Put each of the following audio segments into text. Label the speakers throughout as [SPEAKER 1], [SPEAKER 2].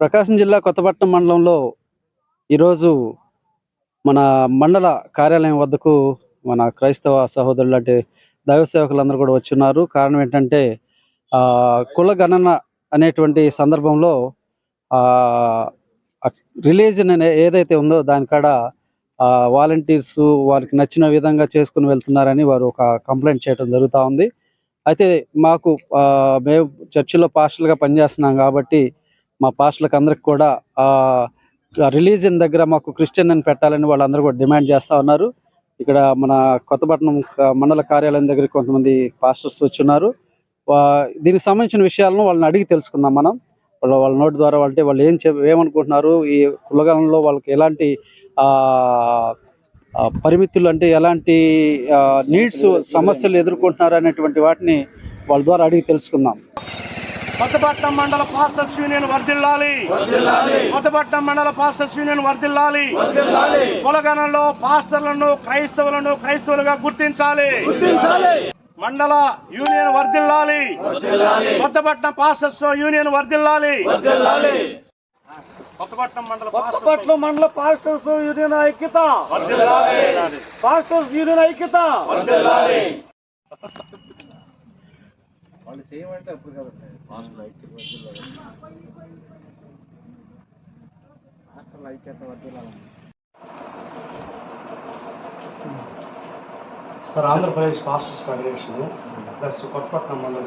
[SPEAKER 1] ప్రకాశం జిల్లా కొత్తపట్నం మండలంలో ఈరోజు మన మండల కార్యాలయం వద్దకు మన క్రైస్తవ సహోదరులు అంటే దైవ సేవకులందరూ కూడా వచ్చున్నారు. కారణం ఏంటంటే ఆ, కుల గణన అనేటువంటి సందర్భంలో రిలీజన్ అనే ఏదైతే ఉందో దానికాడ వాలంటీర్స్ వారికి నచ్చిన విధంగా చేసుకుని వెళ్తున్నారని వారు ఒక కంప్లైంట్ చేయడం జరుగుతూ ఉంది. అయితే మాకు మేము చర్చిలో పాస్టర్గా పనిచేస్తున్నాం కాబట్టి మా పాస్టర్లకు అందరికి కూడా రిలీజియన్ దగ్గర మాకు క్రిస్టియన్ అని పెట్టాలని వాళ్ళందరూ కూడా డిమాండ్ చేస్తూ ఉన్నారు. ఇక్కడ మన కొత్తపట్నం మండల కార్యాలయం దగ్గర కొంతమంది పాస్టర్స్ వచ్చున్నారు. దీనికి సంబంధించిన విషయాలను వాళ్ళని అడిగి తెలుసుకుందాం మనం. వాళ్ళ వాళ్ళ నోటి ద్వారా అంటే వాళ్ళు ఏం చె ఏమనుకుంటున్నారు ఈ కులగలంలో వాళ్ళకి ఎలాంటి ఆ, పరిమితులు అంటే ఎలాంటి నీడ్స్ సమస్యలు ఎదుర్కొంటున్నారు అనేటువంటి వాటిని వాళ్ళ ద్వారా అడిగి తెలుసుకుందాం.
[SPEAKER 2] కొత్తపట్నం మండల పాస్టర్స్ యూనియన్ వర్ధిల్లాలి. కొత్తపట్నం మండల పాస్టర్స్ యూనియన్ వర్ధిల్లాలి. కులగణంలో పాస్టర్లను క్రైస్తవులను క్రైస్తవులుగా గుర్తించాలి. మండల యూనియన్ వర్ధిల్లాలి. కొత్తపట్నం పాస్టర్స్ యూనియన్ వర్ధిల్లాలి. కొత్తపట్నం మండల పాస్టర్స్
[SPEAKER 3] కొత్తపట్నం మండల పాస్టర్స్ యూనియన్ ఐక్యత.
[SPEAKER 2] వర్ధిల్లాలి
[SPEAKER 3] పాస్టర్స్ యూనియన్ ఐక్యత
[SPEAKER 2] sir Andhra Pradesh pastors federation plus Kothapatnam మండల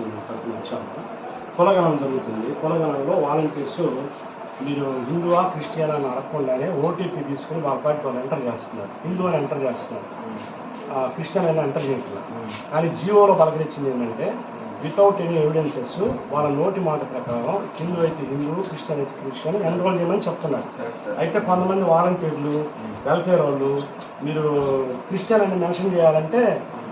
[SPEAKER 2] యూనియన్ తరఫున వచ్చాము. కులగణం జరుగుతుంది. కులగణంలో వాలంటీర్స్ మీరు హిందువా క్రిస్టియన్ అని అడగకుండానే ఓటీపీ తీసుకుని వాళ్ళ పార్టీ వాళ్ళు ఎంటర్ చేస్తున్నారు. హిందూ అని ఎంటర్ చేస్తున్నారు. క్రిస్టియన్ అని ఎంటర్ చేస్తున్నారు కానీ జియోలో పలకరించింది ఏంటంటే వితౌట్ ఎనీ ఎవిడెన్సెస్ వాళ్ళ నోటి మాట ప్రకారం హిందూ అయితే హిందూ క్రిస్టియన్ అయితే క్రిస్టియన్ ఎన్రోల్ చేయమని చెప్తున్నారు. అయితే కొంతమంది వాలంటీర్లు వెల్ఫేర్ వాళ్ళు మీరు క్రిస్టియన్ అని మెన్షన్ చేయాలంటే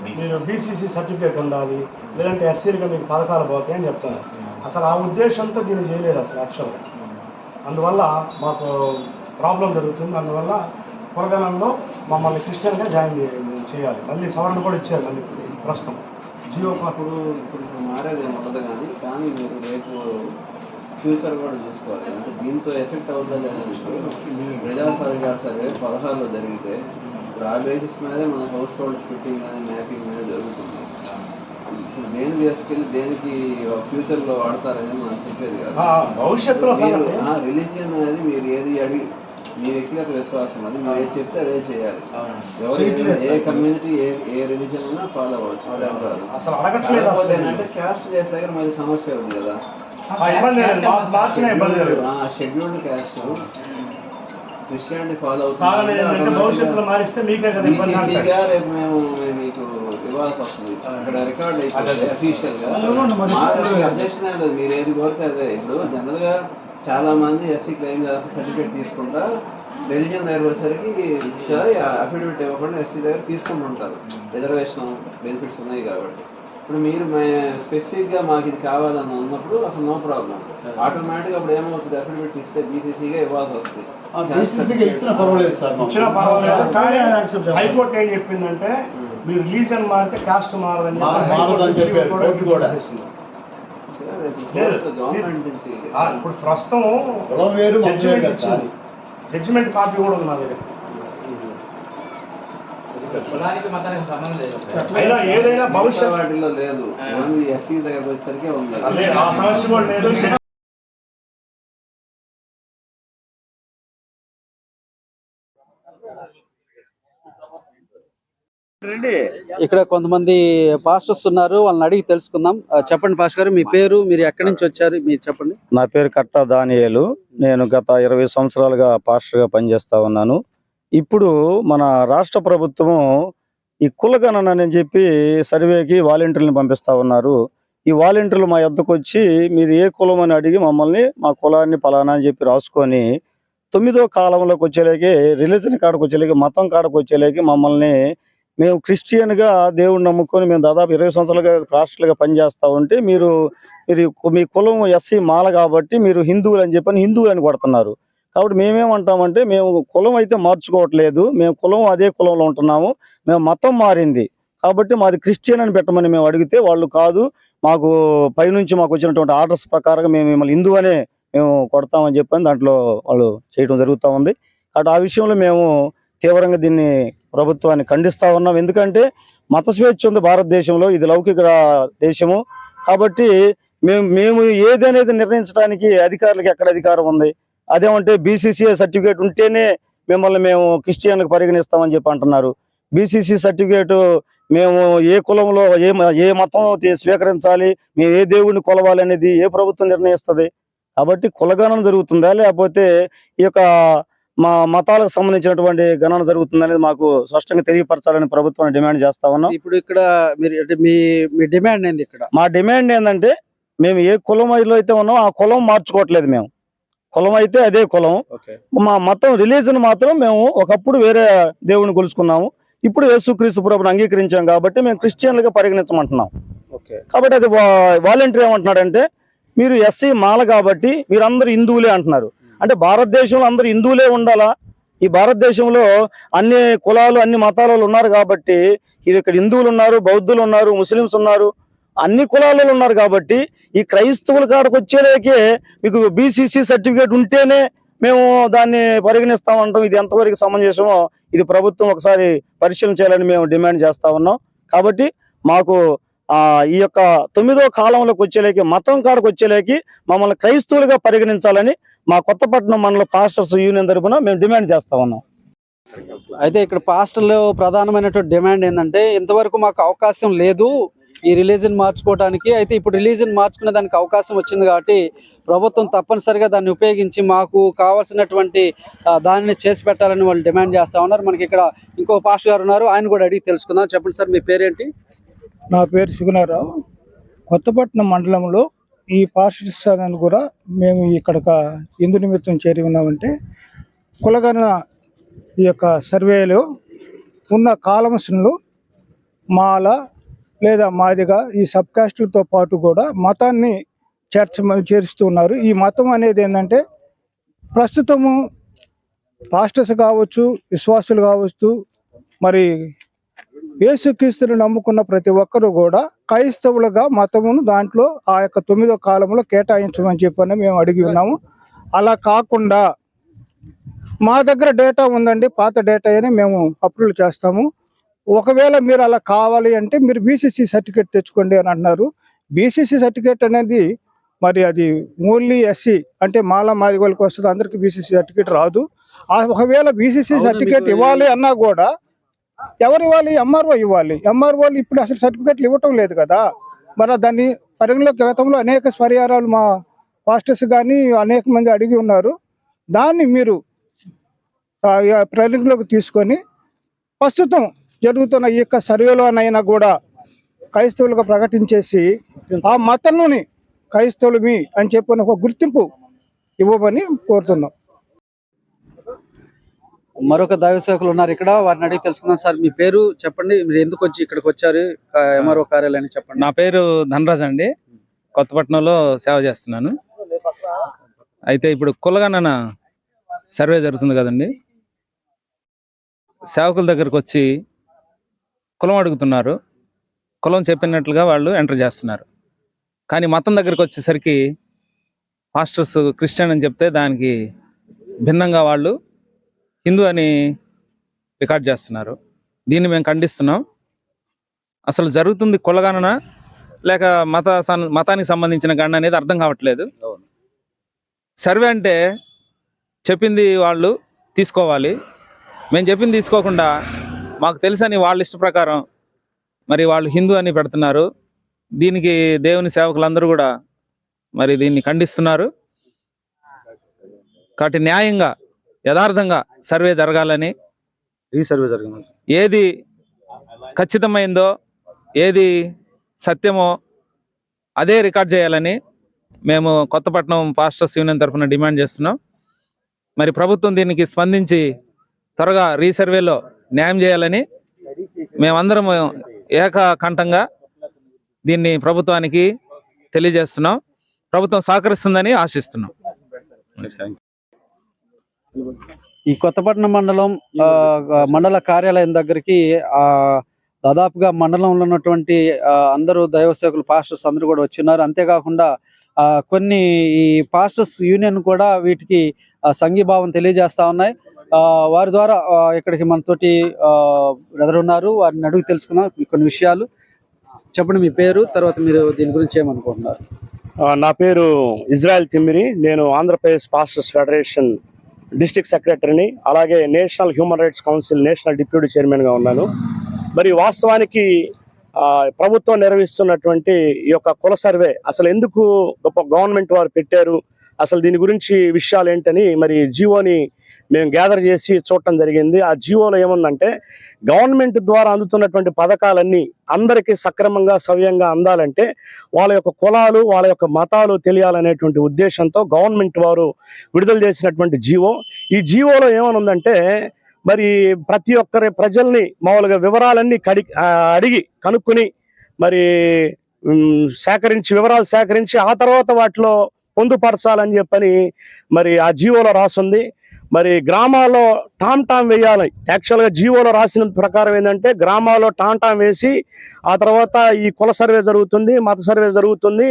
[SPEAKER 2] మీరు బీసీసీ సర్టిఫికేట్ ఉండాలి లేదంటే ఎస్సీలుగా మీకు పథకాలు పోతాయి అని చెప్తున్నారు అసలు ఆ ఉద్దేశంతో దీన్ని చేయలేదు అసలు యాక్చువల్గా అందువల్ల మాకు ప్రాబ్లం జరుగుతుంది. అందువల్ల కులగణంలో మమ్మల్ని క్రిస్టియన్గా జాయిన్ చేయాలి. మళ్ళీ సవరణ కూడా ఇచ్చారు మళ్ళీ ప్రస్తుతం. జియో
[SPEAKER 4] అప్పుడు ఇప్పుడు మారేది ఉండదు కానీ కానీ మీరు రేపు ఫ్యూచర్ కూడా చూసుకోవాలి. అంటే దీంతో ఎఫెక్ట్ అవుతుందా లేదా ప్రజాసరిగా సరే పదహారులో జరిగితే ఇప్పుడు ఆ బేసిస్ మీదే మన హౌస్ హోల్డ్ స్ప్లిట్టింగ్ కానీ మ్యాపింగ్ అనేది జరుగుతుంది. ఇప్పుడు దేని తీసుకెళ్ళి దేనికి ఫ్యూచర్లో వాడతారని మనం చెప్పేది కదా.
[SPEAKER 2] భవిష్యత్తులో
[SPEAKER 4] రిలీజియన్ అనేది మీరు ఏది అడిగి మీ వ్యక్తిగత విశ్వాసం అది మీరు ఏది చెప్తే అదే చేయాలి. ఎవరు ఏ. కమ్యూనిటీ ఏ ఏ రిలీజన్ ఉన్నా ఫాలో అవ్వచ్చు కాకపోతే
[SPEAKER 2] అసలు
[SPEAKER 4] ఏంటంటే క్యాస్ట్ చేస్తే దగ్గర మరి సమస్య ఉంది కదా. షెడ్యూల్డ్ క్యాస్ట్ క్రిస్టియానిటీ ఫాలో
[SPEAKER 2] మారిస్తే మీకే కదా
[SPEAKER 4] రేపు మేము మీకు ఇవ్వాల్సి వస్తుంది. ఇక్కడ రికార్డ్ అయిపోతుంది అఫీషియల్గా. లేదు. మీరు ఏది కోరితే అదే. ఇప్పుడు జనరల్గా చాలా మంది ఎస్సీ క్లెయిమ్ చేస్తే సర్టిఫికేట్ తీసుకుంటా రిలీజన్ దగ్గర వచ్చేసరికి అఫిడవిట్ ఇవ్వకుండా ఎస్సీ దగ్గర తీసుకుంటుంటారు రిజర్వేషన్ బెనిఫిట్స్ ఉన్నాయి కాబట్టి. ఇప్పుడు మీరు స్పెసిఫిక్గా మాకు ఇది కావాలని ఉన్నప్పుడు అసలు నో ప్రాబ్లం ఆటోమేటిక్ అప్పుడు ఏమవుతుంది? అఫిడవిట్ ఇస్తే బీసీసీగా ఇవ్వాల్సి వస్తుంది.
[SPEAKER 2] హైకోర్టు ఏం చెప్పిందంటే మీరు రిలీజన్ మారితే కాస్ట్ మారదని ఇప్పుడు ప్రస్తుతం జడ్జిమెంట్. ఇచ్చింది. జడ్జిమెంట్ కాపీ కూడా ఉంది నా దగ్గర. అయినా ఏదైనా భవిష్యత్
[SPEAKER 4] వాటిల్లో లేదు. ఓన్లీ ఎస్సీ దగ్గర వచ్చేసరికి ఉంది
[SPEAKER 2] అదే ఆ సమస్య కూడా లేదు
[SPEAKER 1] ఇక్కడ కొంతమంది పాస్టర్స్ ఉన్నారు వాళ్ళని అడిగి తెలుసుకుందాం. చెప్పండి పాస్టర్ గారు మీ పేరు మీరు ఎక్కడి నుంచి వచ్చారు మీరు చెప్పండి.
[SPEAKER 5] నా పేరు కట్ట దానియేలు. నేను గత ఇరవై సంవత్సరాలుగా పాస్టర్గా పనిచేస్తా ఉన్నాను. ఇప్పుడు మన రాష్ట్ర ప్రభుత్వము ఈ కులగణన అని చెప్పి సర్వేకి వాలంటీర్లను పంపిస్తా ఉన్నారు. ఈ వాలంటీర్లు మా యొద్దకు వచ్చి మీది ఏ కులం? అని అడిగి మమ్మల్ని మా కులాన్ని పలానా అని చెప్పి రాసుకొని తొమ్మిదో కాలంలోకి వచ్చేలేకి రిలీజన్ కాడకు వచ్చేలేకి మతం కాడకు వచ్చేలేకి మమ్మల్ని మేము క్రిస్టియన్గా దేవుడిని నమ్ముకొని మేము దాదాపు ఇరవై సంవత్సరాలుగా రాష్ట్రాలుగా పనిచేస్తూ ఉంటే మీరు మీరు మీ కులం ఎస్సీ మాల కాబట్టి మీరు హిందువులు అని చెప్పని హిందువులు అని కొడుతున్నారు. కాబట్టి మేమేమంటామంటే మేము కులం అయితే మార్చుకోవట్లేదు మేము కులం అదే కులంలో ఉంటున్నాము మేము మతం మారింది. కాబట్టి మాది క్రిస్టియన్ అని పెట్టమని మేము అడిగితే వాళ్ళు కాదు మాకు పైనుంచి మాకు వచ్చినటువంటి ఆర్డర్స్ ప్రకారంగా మేము మిమ్మల్ని హిందూ అనే మేము కొడతామని చెప్పని దాంట్లో వాళ్ళు చేయడం జరుగుతూ ఉంది. కాబట్టి ఆ విషయంలో మేము తీవ్రంగా దీన్ని ప్రభుత్వాన్ని ఖండిస్తా ఉన్నాం. ఎందుకంటే మత స్వేచ్ఛ ఉంది భారతదేశంలో. ఇది లౌకిక దేశము. కాబట్టి మేము మేము ఏది అనేది నిర్ణయించడానికి అధికారులకు ఎక్కడ అధికారం ఉంది? అదేమంటే బీసీసీఏ సర్టిఫికేట్ ఉంటేనే మిమ్మల్ని మేము క్రిస్టియన్లకు పరిగణిస్తామని చెప్పి అంటున్నారు. బీసీసీ సర్టిఫికేట్ మేము ఏ కులంలో ఏ మ- ఏ మతం స్వీకరించాలి మేము ఏ దేవుడిని కొలవాలి అనేది ఏ ప్రభుత్వం నిర్ణయిస్తుంది? కాబట్టి కులగణన జరుగుతుందా? లేకపోతే ఈ యొక్క మా మతాలకు సంబంధించినటువంటి గణన జరుగుతుంది అనేది మాకు స్పష్టంగా తెలియపరచాలని ప్రభుత్వాన్ని డిమాండ్ చేస్తా ఉన్నాం.
[SPEAKER 1] ఇప్పుడు ఇక్కడ మీరు మీ డిమాండ్ ఏంది ఇక్కడ?
[SPEAKER 5] మా డిమాండ్ ఏంటంటే మేము ఏ కులంలో అయితే ఉన్నామో ఆ కులం మార్చుకోవట్లేదు మేము. కులం అయితే అదే కులం. మా మతం రిలీజన్ మాత్రం మేము ఒకప్పుడు వేరే దేవుని కొలుసుకున్నాము. ఇప్పుడు యేసుక్రీస్తు ప్రభుని అంగీకరించాం కాబట్టి మేము క్రిస్టియన్లుగా పరిగణించమంటున్నాం. కాబట్టి అది వాలంటీర్ ఏమంటున్నాడంటే మీరు ఎస్సీ మాల కాబట్టి మీరందరూ హిందువులే అంటున్నారు. అంటే భారతదేశంలో అందరూ హిందువులే ఉండాలా? ఈ భారతదేశంలో అన్ని కులాలు అన్ని మతాలలో ఉన్నారు కాబట్టి ఇది ఇక్కడ హిందువులు ఉన్నారు బౌద్ధులు ఉన్నారు ముస్లిమ్స్ ఉన్నారు అన్ని కులాలలో ఉన్నారు కాబట్టి ఈ క్రైస్తవుల కాడకు వచ్చేలేకే మీకు బీసీసీ సర్టిఫికేట్ ఉంటేనే మేము దాన్ని పరిగణిస్తామంటాం ఇది ఎంతవరకు సమంజసమో ఇది ప్రభుత్వం ఒకసారి పరిశీలన చేయాలని మేము డిమాండ్ చేస్తా ఉన్నాం. కాబట్టి మాకు ఈ యొక్క తొమ్మిదో కాలంలోకి వచ్చేలేకి మతం కాడకు వచ్చేలేకి మమ్మల్ని క్రైస్తవులుగా పరిగణించాలని మా కొత్తపట్నం మండల పాస్టర్స్ యూనియన్ తరపున మేము డిమాండ్ చేస్తా ఉన్నాం.
[SPEAKER 1] అయితే ఇక్కడ పాస్టర్లు ప్రధానమైనటువంటి డిమాండ్ ఏంటంటే ఇంతవరకు మాకు అవకాశం లేదు ఈ రిలీజన్ మార్చుకోవడానికి అయితే ఇప్పుడు రిలీజన్ మార్చుకునే దానికి అవకాశం వచ్చింది కాబట్టి ప్రభుత్వం తప్పనిసరిగా దాన్ని ఉపయోగించి మాకు కావాల్సినటువంటి దానిని చేసి పెట్టాలని వాళ్ళు డిమాండ్ చేస్తా ఉన్నారు. మనకి ఇక్కడ ఇంకో పాస్టర్ గారు ఉన్నారు. ఆయన కూడా అడిగి తెలుసుకుందాం. చెప్పండి సార్ మీ పేరేంటి?
[SPEAKER 6] నా పేరు సుగుణారావు. కొత్తపట్నం మండలంలో ఈ పాఠశాలను కూడా మేము ఇక్కడ ఎందు నిమిత్తం చేరి ఉన్నామంటే కులగణన ఈ యొక్క సర్వేలో ఉన్న కాలమ్స్ను మాల లేదా మాదిగా ఈ సబ్ కాస్టులతో పాటు కూడా మతాన్ని చేర్చ చేరుస్తూ ఉన్నారు. ఈ మతం అనేది ఏంటంటే ప్రస్తుతము పాస్టర్స్ కావచ్చు విశ్వాసులు కావచ్చు మరి యేసుక్రీస్తుని నమ్ముకున్న ప్రతి ఒక్కరు కూడా క్రైస్తవులుగా మతమును దాంట్లో ఆ యొక్క తొమ్మిదో కాలంలో కేటాయించమని చెప్పని మేము అడిగి ఉన్నాము. అలా కాకుండా మా దగ్గర డేటా ఉందండి పాత డేటా అని మేము అప్రూవల్ చేస్తాము. ఒకవేళ మీరు అలా కావాలి అంటే మీరు బీసీసీ సర్టిఫికేట్ తెచ్చుకోండి అని అంటున్నారు. బీసీసీ సర్టిఫికేట్ అనేది మరి అది ఓన్లీ ఎస్సీ అంటే మాల మాదిగోళ్ళకి వస్తుంది అందరికి బీసీసీ సర్టిఫికేట్ రాదు. ఒకవేళ బీసీసీ సర్టిఫికేట్ ఇవ్వాలి అన్నా కూడా ఎవరు ఇవ్వాలి? ఎంఆర్ఓ ఇవ్వాలి. ఎంఆర్ఓలు ఇప్పుడు అసలు సర్టిఫికెట్లు ఇవ్వటం లేదు కదా. మరి దాన్ని పరిగణలో గతంలో అనేక పరిహారాలు మా పాస్టర్స్ కానీ అనేక మంది అడిగి ఉన్నారు. దాన్ని మీరు పరిగణలోకి తీసుకొని ప్రస్తుతం జరుగుతున్న ఈ యొక్క సర్వేలోనైనా కూడా క్రైస్తవులుగా ప్రకటించేసి ఆ మతంలోని క్రైస్తవులు మీ అని చెప్పిన ఒక గుర్తింపు ఇవ్వమని కోరుతున్నాం.
[SPEAKER 1] మరొక దైవ సేవకులు ఉన్నారు ఇక్కడ. వారిని అడిగి తెలుసుకుందాం. సార్ మీ పేరు చెప్పండి. మీరు ఎందుకు వచ్చి ఇక్కడికి వచ్చారు? ఎంఆర్ఓ కార్యాలయానికి చెప్పండి.
[SPEAKER 7] నా పేరు ధనరాజ్ అండి. కొత్తపట్నంలో సేవ చేస్తున్నాను. అయితే ఇప్పుడు కులగణన సర్వే జరుగుతుంది కదండి. సేవకుల దగ్గరకు వచ్చి కులం అడుగుతున్నారు. కులం చెప్పినట్లుగా వాళ్ళు ఎంటర్ చేస్తున్నారు. కానీ మతం దగ్గరకు వచ్చేసరికి పాస్టర్స్ క్రిస్టియన్ అని చెప్తే దానికి భిన్నంగా వాళ్ళు హిందూ అని రికార్డ్ చేస్తున్నారు. దీన్ని మేము ఖండిస్తున్నాం. అసలు జరుగుతుంది కులగణన లేక మత మతానికి సంబంధించిన గణన అనేది అర్థం కావట్లేదు. సర్వే అంటే చెప్పింది వాళ్ళు తీసుకోవాలి. మేము చెప్పింది తీసుకోకుండా మాకు తెలుసని వాళ్ళ ఇష్ట ప్రకారం మరి వాళ్ళు హిందూ అని పెడుతున్నారు. దీనికి దేవుని సేవకులందరూ కూడా మరి దీన్ని ఖండిస్తున్నారు. కాబట్టి న్యాయంగా యథార్థంగా సర్వే జరగాలని
[SPEAKER 5] ఈ సర్వే జరిగింది
[SPEAKER 7] ఏది ఖచ్చితమైందో ఏది సత్యమో అదే రికార్డ్ చేయాలని మేము కొత్తపట్నం పాస్టర్స్ యూనియన్ తరఫున డిమాండ్ చేస్తున్నాం. మరి ప్రభుత్వం దీనికి స్పందించి త్వరగా రీసర్వేలో న్యాయం చేయాలని మేమందరం ఏకకంఠంగా దీన్ని ప్రభుత్వానికి తెలియజేస్తున్నాం. ప్రభుత్వం సహకరిస్తుందని ఆశిస్తున్నాం.
[SPEAKER 1] ఈ కొత్తపట్నం మండలం ఆ, మండల కార్యాలయం దగ్గరికి ఆ దాదాపుగా మండలంలో ఉన్నటువంటి అందరూ దైవసేవకులు పాస్టర్స్ అందరూ కూడా వచ్చిన్నారు అంతేకాకుండా ఆ, కొన్ని ఈ పాస్టర్స్ యూనియన్ కూడా వీటికి సంఘీభావం తెలియజేస్తా ఉన్నాయి. ఆ, వారి ద్వారా ఇక్కడికి మనతోటి బ్రదర్ ఉన్నారు. వారిని అడుగు తెలుసుకుందాం కొన్ని విషయాలు. చెప్పండి మీ పేరు తర్వాత మీరు దీని గురించి ఏమనుకుంటున్నారు?
[SPEAKER 2] ఆ, నా పేరు ఇజ్రాయెల్ తిమ్మిరి. నేను ఆంధ్రప్రదేశ్ పాస్టర్స్ ఫెడరేషన్ డిస్ట్రిక్ట్ సెక్రటరీని అలాగే national human rights council national deputy చైర్మన్గా ఉన్నాను. మరి వాస్తవానికి ప్రభుత్వం నిర్వహిస్తున్నటువంటి ఈ యొక్క కుల సర్వే అసలు ఎందుకు గొప్ప గవర్నమెంట్ వారు పెట్టారు? అసలు దీని గురించి విషయాలు ఏంటని మరి జియోని మేము గ్యాదర్ చేసి చూడటం జరిగింది. ఆ జియోలో ఏముందంటే గవర్నమెంట్ ద్వారా అందుతున్నటువంటి పథకాలన్నీ అందరికీ సక్రమంగా సవ్యంగా అందాలంటే వాళ్ళ యొక్క కులాలు వాళ్ళ యొక్క మతాలు తెలియాలనేటువంటి ఉద్దేశంతో గవర్నమెంట్ వారు విడుదల చేసినటువంటి జియో. ఈ జియోలో ఏమనుందంటే మరి ప్రతి ఒక్కరి ప్రజల్ని మామూలుగా వివరాలన్నీ కడి అడిగి కనుక్కుని మరి సేకరించి వివరాలు సేకరించి ఆ తర్వాత వాటిలో పొందుపరచాలని చెప్పని మరి ఆ జీవోలో రాసుంది. మరి గ్రామాల్లో టామ్ టామ్ వేయాలి. యాక్చువల్గా జీవోలో రాసిన ప్రకారం ఏంటంటే గ్రామాల్లో టామ్ టామ్ వేసి ఆ తర్వాత ఈ కుల సర్వే జరుగుతుంది మత సర్వే జరుగుతుంది.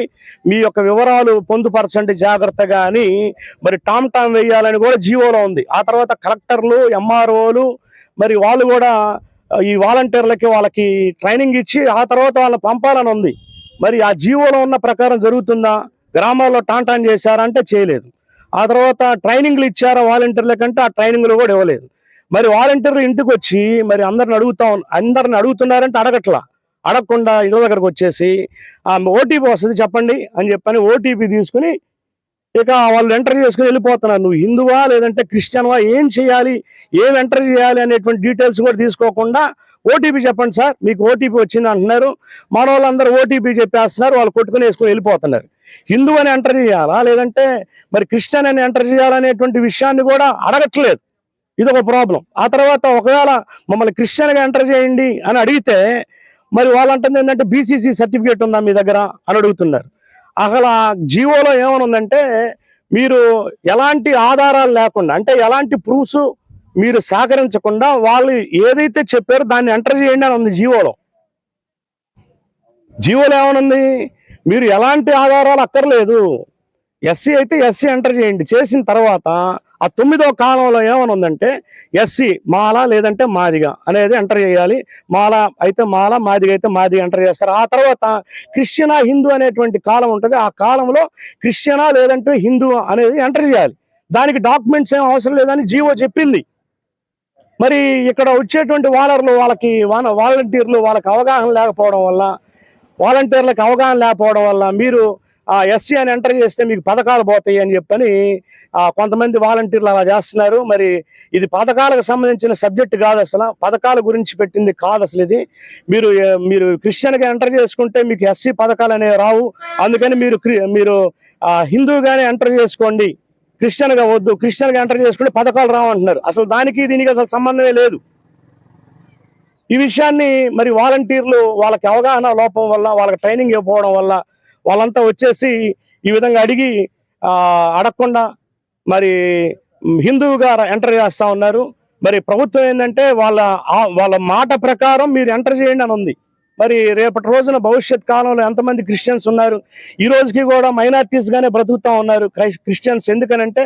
[SPEAKER 2] మీ యొక్క వివరాలు పొందుపరచండి జాగ్రత్తగా అని మరి టామ్ టామ్ వేయాలని కూడా జీవోలో ఉంది. ఆ తర్వాత కలెక్టర్లు ఎంఆర్ఓలు మరి వాళ్ళు కూడా ఈ వాలంటీర్లకి వాళ్ళకి ట్రైనింగ్ ఇచ్చి ఆ తర్వాత వాళ్ళని పంపాలని ఉంది. మరి ఆ జీవోలో ఉన్న ప్రకారం జరుగుతుందా? గ్రామాల్లో టాన్ టాన్ చేశారంటే చేయలేదు. ఆ తర్వాత ట్రైనింగ్లు ఇచ్చారా వాలంటీర్ల కంటే ఆ ట్రైనింగ్లు కూడా ఇవ్వలేదు. మరి వాలంటీర్లు ఇంటికి వచ్చి మరి అందరిని అడుగుతా అందరిని అడుగుతున్నారంటే అడగట్లా. అడగకుండా ఇళ్ళ దగ్గరకు వచ్చేసి ఓటీపీ వస్తుంది చెప్పండి అని చెప్పని ఓటీపీ తీసుకుని ఇక వాళ్ళు ఎంటర్ చేసుకుని వెళ్ళిపోతున్నారు. నువ్వు హిందువా లేదంటే క్రిస్టియన్వా? ఏం చేయాలి? ఏం ఎంటర్ చేయాలి అనేటువంటి డీటెయిల్స్ కూడా తీసుకోకుండా ఓటీపీ చెప్పండి సార్. మీకు ఓటీపీ వచ్చింది అంటున్నారు. మన వాళ్ళందరూ ఓటీపీ చెప్పేస్తున్నారు. వాళ్ళు కొట్టుకుని వేసుకుని వెళ్ళిపోతున్నారు. హిందూ అని ఎంటర్ చేయాలా? లేదంటే మరి క్రిస్టియన్ అని ఎంటర్ చేయాలనేటువంటి విషయాన్ని కూడా అడగట్లేదు. ఇది ఒక ప్రాబ్లం ఆ తర్వాత ఒకవేళ మమ్మల్ని క్రిస్టియన్గా ఎంటర్ చేయండి అని అడిగితే మరి వాళ్ళంటుంది ఏంటంటే బీసీసీ సర్టిఫికేట్ ఉందా మీ దగ్గర అని అడుగుతున్నారు. అసలు ఆ జీవోలో ఏమనుందంటే మీరు ఎలాంటి ఆధారాలు లేకుండా అంటే ఎలాంటి ప్రూఫ్స్ మీరు సేకరించకుండా వాళ్ళు ఏదైతే చెప్పారో దాన్ని ఎంటర్ చేయండి అని ఉంది జీవోలో. జీవోలో ఏమనుంది? మీరు ఎలాంటి ఆధారాలు అక్కర్లేదు. ఎస్సీ అయితే ఎస్సీ ఎంటర్ చేయండి. చేసిన తర్వాత ఆ తొమ్మిదో కాలంలో ఏమైనా ఉందంటే ఎస్సీ మాల లేదంటే మాదిగ అనేది ఎంటర్ చేయాలి. మాల అయితే మాల మాదిగ అయితే మాదిగ ఎంటర్ చేస్తారు. ఆ తర్వాత క్రిస్టియనా హిందూ అనేటువంటి కాలం ఉంటుంది. ఆ కాలంలో క్రిస్టియనా లేదంటే హిందూ అనేది ఎంటర్ చేయాలి. దానికి డాక్యుమెంట్స్ ఏం అవసరం లేదని జీవో చెప్పింది. మరి ఇక్కడ వచ్చేటువంటి వాలర్లు వాళ్ళకి వాన వాలంటీర్లు వాళ్ళకి అవగాహన లేకపోవడం వల్ల వాలంటీర్లకు అవగాహన లేకపోవడం వల్ల మీరు ఎస్సీ అని ఎంటర్ చేస్తే మీకు పథకాలు పోతాయి అని చెప్పని కొంతమంది వాలంటీర్లు అలా చేస్తున్నారు. మరి ఇది పథకాలకు సంబంధించిన సబ్జెక్ట్ కాదు అసలు. పథకాల గురించి పెట్టింది కాదు అసలు ఇది. మీరు మీరు క్రిస్టియన్గా ఎంటర్ చేసుకుంటే మీకు ఎస్సీ పథకాలు అనేవి రావు. అందుకని మీరు క్రి- మీరు హిందూగానే ఎంటర్ చేసుకోండి. క్రిస్టియన్గా వద్దు. క్రిస్టియన్గా ఎంటర్ చేసుకుంటే పథకాలు రావు అంటున్నారు అసలు దానికి దీనికి అసలు సంబంధమే లేదు. ఈ విషయాన్ని మరి వాలంటీర్లు వాళ్ళకి అవగాహన లోపం వల్ల వాళ్ళకి ట్రైనింగ్ ఇవ్వకపోవడం వల్ల వాళ్ళంతా వచ్చేసి ఈ విధంగా అడిగి అడగకుండా మరి హిందువుగా ఎంటర్ చేస్తా ఉన్నారు. మరి ప్రభుత్వం ఏంటంటే వాళ్ళ వాళ్ళ మాట ప్రకారం మీరు ఎంటర్ చేయండి అని ఉంది. మరి రేపటి రోజున భవిష్యత్ కాలంలో ఎంతమంది క్రిస్టియన్స్ ఉన్నారు? ఈ రోజుకి కూడా మైనార్టీస్గానే బ్రతుకుతూ ఉన్నారు క్రిస్టియన్స్ ఎందుకనంటే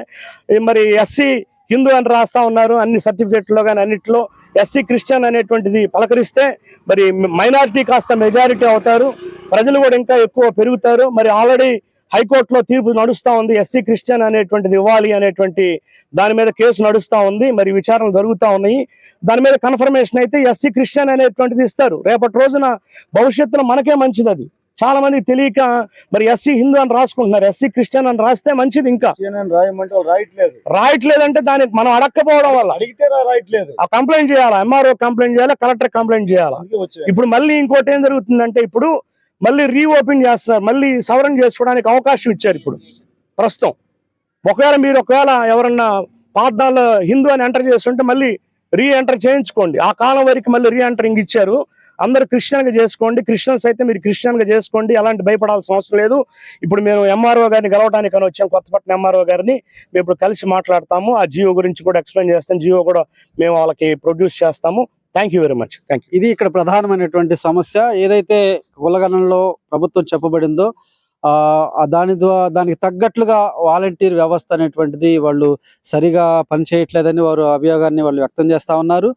[SPEAKER 2] మరి ఎస్సీ హిందూ అని రాస్తా ఉన్నారు అన్ని సర్టిఫికెట్లో కానీ అన్నింటిలో ఎస్సీ క్రిస్టియన్ అనేటువంటిది పలకరిస్తే మరి మైనారిటీ కాస్త మెజారిటీ అవుతారు. ప్రజలు కూడా ఇంకా ఎక్కువ పెరుగుతారు. మరి ఆల్రెడీ హైకోర్టులో తీర్పు నడుస్తూ ఉంది. ఎస్సీ క్రిస్టియన్ అనేటువంటిది ఇవ్వాలి అనేటువంటి దాని మీద కేసు నడుస్తూ ఉంది. మరి విచారణలు జరుగుతా ఉన్నాయి. దాని మీద కన్ఫర్మేషన్ అయితే ఎస్సీ క్రిస్టియన్ అనేటువంటిది ఇస్తారు. రేపటి రోజున భవిష్యత్తులో మనకే మంచిది అది. చాలా మందికి తెలియక మరి ఎస్సీ హిందూ అని రాసుకుంటున్నారు. ఎస్సీ క్రిస్టియన్ అని రాస్తే మంచిది ఇంకా.
[SPEAKER 3] రాయట్లేదు
[SPEAKER 2] రాయట్లేదంటే దానికి మనం అడక్కపోవడం వల్ల. ఆ కంప్లైంట్ చేయాలా? ఎంఆర్ఓ కంప్లైంట్ చేయాలా? కలెక్టర్ కంప్లైంట్ చేయాలా? ఇప్పుడు మళ్ళీ ఇంకోటి ఏం జరుగుతుందంటే ఇప్పుడు మళ్ళీ రీఓపెన్ చేస్తున్నారు. మళ్ళీ సవరణ చేసుకోవడానికి అవకాశం ఇచ్చారు ఇప్పుడు. ప్రస్తుతం. ఒకవేళ మీరు ఒకవేళ ఎవరన్నా పాతాల్లో హిందూ అని ఎంటర్ చేస్తుంటే మళ్ళీ రీ ఎంటర్ చేయించుకోండి. ఆ కాలం వరకు మళ్ళీ రీ ఎంటరింగ్ ఇచ్చారు. అందరు క్రిస్టియన్గా చేసుకోండి క్రిస్టియన్స్ అయితే మీరు క్రిస్టియన్గా చేసుకోండి అలాంటి భయపడాల్సిన అవసరం లేదు. ఇప్పుడు మేము ఎంఆర్ఓ గారిని గెలవడానికి వచ్చాం కొత్తపట్నం ఎంఆర్ఓ గారిని. మేము ఇప్పుడు కలిసి మాట్లాడతాము ఆ జియో గురించి కూడా ఎక్స్ప్లెయిన్ చేస్తాం జియో కూడా మేము వాళ్ళకి ప్రొడ్యూస్ చేస్తాము. Thank you very much thank you
[SPEAKER 1] ఇది ఇక్కడ ప్రధానమైనటువంటి సమస్య. ఏదైతే కులగణంలో ప్రభుత్వం చెప్పబడిందో ఆ దాని ద్వారా దానికి తగ్గట్లుగా వాలంటీర్ వ్యవస్థ అనేటువంటిది వాళ్ళు సరిగా పనిచేయట్లేదని వారు అభియోగాన్ని వాళ్ళు వ్యక్తం చేస్తా ఉన్నారు.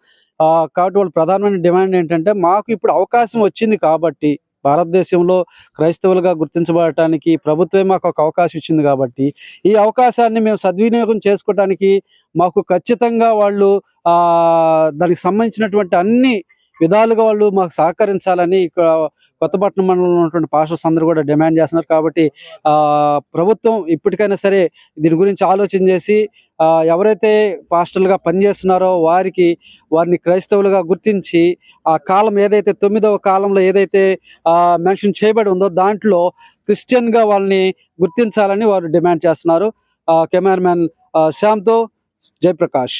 [SPEAKER 1] కాబట్టి వాళ్ళు ప్రధానమైన డిమాండ్ ఏంటంటే మాకు ఇప్పుడు అవకాశం వచ్చింది కాబట్టి భారతదేశంలో క్రైస్తవులుగా గుర్తించబడటానికి ప్రభుత్వమే మాకు ఒక అవకాశం ఇచ్చింది కాబట్టి ఈ అవకాశాన్ని మేము సద్వినియోగం చేసుకోవటానికి మాకు ఖచ్చితంగా వాళ్ళు దానికి సంబంధించినటువంటి అన్ని విధాలుగా వాళ్ళు మాకు సహకరించాలని ఇక్కడ కొత్తపట్నం మండలంలో ఉన్నటువంటి పాస్టర్స్ అందరూ కూడా డిమాండ్ చేస్తున్నారు కాబట్టి ప్రభుత్వం ఇప్పటికైనా సరే దీని గురించి ఆలోచన చేసి ఎవరైతే పాస్టర్లుగా పనిచేస్తున్నారో వారికి వారిని క్రైస్తవులుగా గుర్తించి ఆ కాలం ఏదైతే తొమ్మిదవ కాలంలో ఏదైతే మెన్షన్ చేయబడి ఉందో దాంట్లో క్రిస్టియన్గా వాళ్ళని గుర్తించాలని వారు డిమాండ్ చేస్తున్నారు. కెమెరామ్యాన్ శ్యామ్తో జయప్రకాష్.